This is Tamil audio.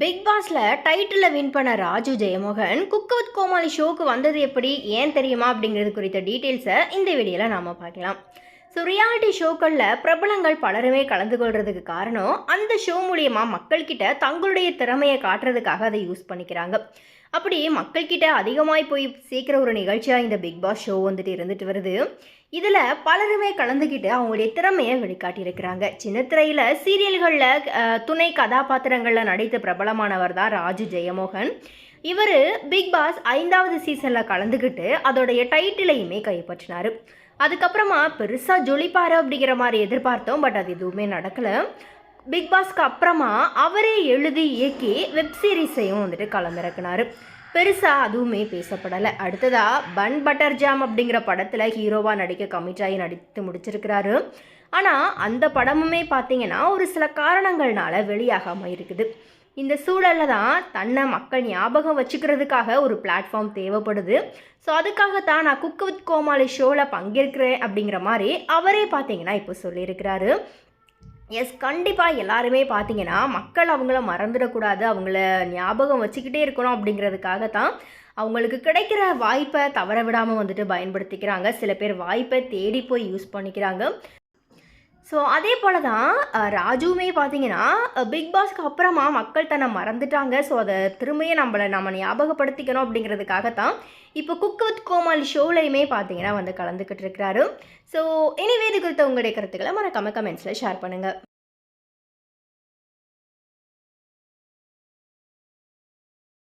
பிக் பாஸ்ல டைட்டில் வின் பண்ண ராஜு ஜெயமோகன் குக் வித் கோமாளி ஷோக்கு வந்தது எப்படி ஏன் தெரியுமா அப்படிங்கிறது குறித்த டீட்டெயில்ஸை இந்த வீடியோவில் நாம் பார்க்கலாம். ஸோ ரியாலிட்டி ஷோக்களில் பிரபலங்கள் பலருமே கலந்து கொள்றதுக்கு காரணம் அந்த ஷோ மூலியமா மக்கள்கிட்ட தங்களுடைய திறமையை காட்டுறதுக்காக அதை யூஸ் பண்ணிக்கிறாங்க. அப்படி மக்கள்கிட்ட அதிகமாய் போய் சேர்க்குற ஒரு நிகழ்ச்சியாக இந்த பிக் பாஸ் ஷோ வந்துட்டு இருந்துட்டு வருது. இதில் பலருமே கலந்துக்கிட்டு அவங்களுடைய திறமையை வெளிக்காட்டியிருக்கிறாங்க. சின்ன திரையில் சீரியல்களில் துணை கதாபாத்திரங்களில் நடித்த பிரபலமானவர் தான் ராஜு ஜெயமோகன். இவர் பிக் பாஸ் ஐந்தாவது சீசனில் கலந்துக்கிட்டு அதோடைய டைட்டிலையுமே கைப்பற்றினார். அதுக்கப்புறமா பெருசாக ஜொலிப்பாரு அப்படிங்கிற மாதிரி எதிர்பார்த்தோம் பட் அது எதுவுமே நடக்கலை. பிக் பாஸ்க்கு அப்புறமா அவரே எழுதி இயக்கி வெப் சீரிஸையும் வந்துட்டு களமிறக்குனாரு பெருசாக அதுவுமே பேசப்படலை. அடுத்ததாக பன் பட்டர் ஜாம் அப்படிங்கிற படத்தில் ஹீரோவாக நடிக்க கமிட் ஆகி நடித்து முடிச்சிருக்கிறாரு. ஆனால் அந்த படமுமே பார்த்தீங்கன்னா ஒரு சில காரணங்கள்னால வெளியாகாமல் இருக்குது. இந்த சூழலில் தான் தன்னை மக்கள் ஞாபகம் வச்சுக்கிறதுக்காக ஒரு பிளாட்ஃபார்ம் தேவைப்படுது. ஸோ அதுக்காகத்தான் நான் குக் வித் கோமாளி ஷோவில் பங்கேற்கிறேன் அப்படிங்கிற மாதிரி அவரே பார்த்தீங்கன்னா இப்போ சொல்லியிருக்கிறாரு. எஸ் கண்டிப்பாக எல்லாருமே பார்த்தீங்கன்னா மக்கள் அவங்கள மறந்துடக்கூடாது அவங்கள ஞாபகம் வச்சுக்கிட்டே இருக்கணும் அப்படிங்கிறதுக்காக தான் அவங்களுக்கு கிடைக்கிற வாய்ப்பை தவற விடாமல் வந்துட்டு பயன்படுத்திக்கிறாங்க. சில பேர் வாய்ப்பை தேடி போய் யூஸ் பண்ணிக்கிறாங்க. ஸோ அதே போல தான் ராஜுவுமே பார்த்தீங்கன்னா பிக் பாஸ்க்கு அப்புறமா மக்கள் தன்னை மறந்துட்டாங்க. ஸோ அதை திரும்பியும் நம்மளை நம்ம ஞாபகப்படுத்திக்கணும் அப்படிங்கிறதுக்காக தான் இப்போ குக் வித் கோமாளி ஷோலையுமே பார்த்தீங்கன்னா வந்து கலந்துக்கிட்டு இருக்கிறாரு. ஸோ எனிவே இது குறித்த உங்களுடைய கருத்துக்களை மறக்காம கமெண்ட்ஸில் ஷேர் பண்ணுங்கள்